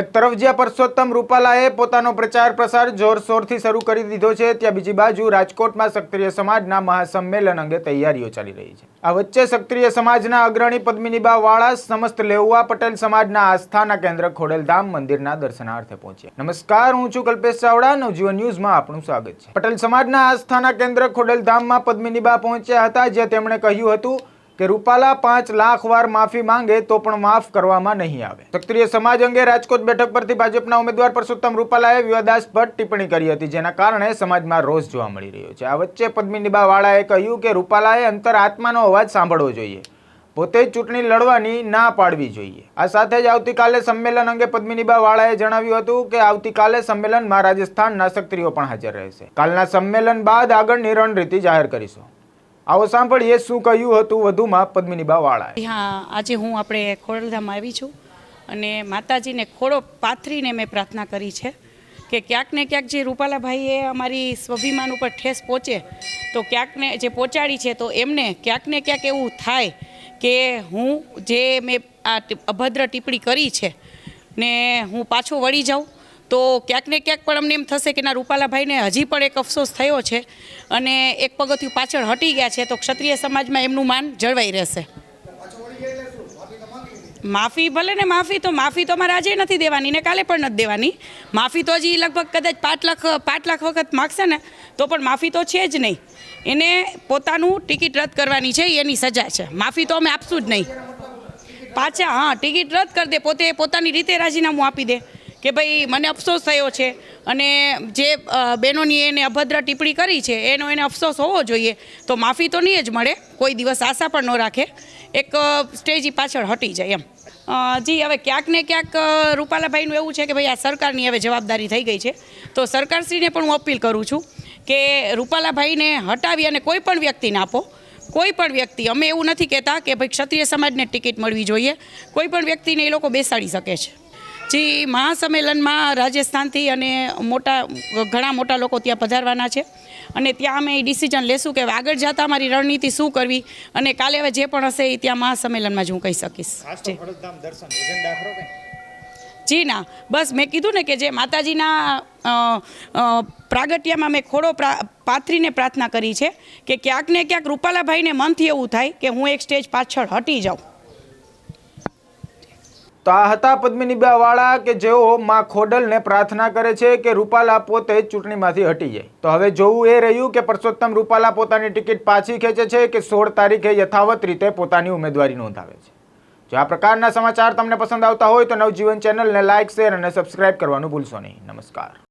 એક તરફ પરસોત્તમ રૂપાલાએ પોતાનો પ્રચાર પ્રસાર જોરશોરથી શરૂ કરી દીધો છે. ત્યાં બીજી બાજુ રાજકોટમાં ક્ષત્રિય સમાજના મહાસંમેલન અંગે તૈયારીઓ ચાલી રહી છે. આ વચ્ચે ક્ષત્રિય સમાજના અગ્રણી પદ્મિનીબા વાળા, સમસ્ત લેઉવા પટેલ સમાજના આસ્થાના કેન્દ્ર ખોડલધામ મંદિરના દર્શનાર્થે પહોંચ્યા. નમસ્કાર, હું છું કલ્પેશ ચાવડા. નવજીવન ન્યૂઝમાં આપનું સ્વાગત છે. પટેલ સમાજના આસ્થાના કેન્દ્ર ખોડલધામમાં પદ્મિનીબા પહોંચ્યા હતા, જ્યાં તેમણે કહ્યું હતું કે રૂપાલા પાંચ લાખ વાર માફી માંગે તો પણ માફ કરવામાં નહીં આવે. ક્ષત્રિય સમાજ અંગે રાજકોટ બેઠક પરથી ભાજપના ઉમેદવાર પરસોત્તમ રૂપાલાએ વિવાદાસ્પદ ટિપ્પણી કરી હતી, જેના કારણે સમાજમાં રોષ જોવા મળી રહ્યો છે. આ વચ્ચે પદ્મિનીબા વાળાએ કહ્યું કે રૂપાલાએ અંતર આત્માનો અવાજ સાંભળવો જોઈએ. પોતે ચૂંટણી લડવાની ના પાડવી જોઈએ. આ સાથે જ આવતીકાલે સંમેલન અંગે પદ્મિનીબા વાળાએ જણાવ્યું હતું કે આવતીકાલે સંમેલનમાં રાજસ્થાનના ક્ષત્રિયો પણ હાજર રહેશે. કાલના સંમેલન બાદ આગળની રણનીતિ જાહેર કરીશું. આવો સાંભળીએ શું કહ્યું હતું, વધુમાં પદ્મિનીબા વાળાએ હા, આજે હું આપણે ખોડલધામ આવી છું અને માતાજીને ખોડો પાથરીને મેં પ્રાર્થના કરી છે કે ક્યાંક ને ક્યાંક જે રૂપાલાભાઈએ અમારી સ્વાભિમાન ઉપર ઠેસ પહોંચે, તો ક્યાંક ને જે પહોંચાડી છે, તો એમને ક્યાંક ને ક્યાંક એવું થાય કે હું જે મેં આ અભદ્ર ટિપ્પણી કરી છે ને હું પાછો વળી જાઉં તો ક્યાંક ને ક્યાંક પણ અમને એમ થશે કે ના રૂપાલાભાઈને હજી પણ એક અફસોસ થયો છે અને એક પગથિયું પાછળ હટી ગયા છે, તો ક્ષત્રિય સમાજમાં એમનું માન જળવાઈ રહેશે. માફી ભલે ને માફી તો માફી તો અમારે આજે નથી દેવાની ને કાલે પણ નથી દેવાની. માફી તો હજી લગભગ કદાચ પાંચ લાખ પાંચ લાખ વખત માગશે ને, તો પણ માફી તો છે જ નહીં. એને પોતાનું ટિકિટ રદ કરવાની છે, એની સજા છે. માફી તો અમે આપશું જ નહીં. પાછા, હા, ટિકિટ રદ કરી દે, પોતે પોતાની રીતે રાજીનામું આપી દે. કે ભાઈ, મને અફસોસ થયો છે. અને જે બહેનોની એને અભદ્ર ટિપ્પણી કરી છે, એનો એને અફસોસ હોવો જોઈએ. તો માફી તો નહીં જ મળે. કોઈ દિવસ આશા પણ ન રાખે. એક સ્ટેજ પાછળ હટી જાય એમ. જી, હવે ક્યાંક ને ક્યાંક રૂપાલાભાઈનું એવું છે કે ભાઈ, આ સરકારની હવે જવાબદારી થઈ ગઈ છે. તો સરકારશ્રીને પણ હું અપીલ કરું છું કે રૂપાલાભાઈને હટાવી અને કોઈ પણ વ્યક્તિને આપો. કોઈ પણ વ્યક્તિ, અમે એવું નથી કહેતા કે ભાઈ, ક્ષત્રિય સમાજને ટિકિટ મળવી જોઈએ. કોઈ પણ વ્યક્તિને એ લોકો બેસાડી શકે છે. જી મહાસંમેલનમાં રાજસ્થાનથી અને મોટા ઘણા મોટા લોકો ત્યાં પધારવાના છે. અને ત્યાં અમે ડિસિઝન લેશું કે આગળ જતાં અમારી રણનીતિ શું કરવી અને કાલે હવે જે પણ હશે એ ત્યાં મહાસંમેલનમાં જ હું કહી શકીશ. જી. ના બસ મેં કીધું ને કે જે માતાજીના પ્રાગટ્યમાં મેં ખોડો પાથરીને પ્રાર્થના કરી છે કે ક્યાંક ને ક્યાંક રૂપાલાભાઈને મનથી એવું થાય કે હું એક સ્ટેજ પાછળ હટી જાઉં. તો આ હતા પદ્મિનીબા વાળા કે જેઓ માં ખોડલને પ્રાર્થના કરે છે કે રૂપાલા પોતે ચૂંટણીમાંથી હટી જાય. તો હવે જોવું એ રહ્યું કે પરસોત્તમ રૂપાલા પોતાની ટિકિટ પાછી ખેંચે છે કે સોળ તારીખે યથાવત રીતે પોતાની ઉમેદવારી નોંધાવે છે. જો આ પ્રકારના સમાચાર તમને પસંદ આવતા હોય તો નવજીવન ચેનલને લાઇક શેર અને સબસ્ક્રાઇબ કરવાનું ભૂલશો નહીં. નમસ્કાર.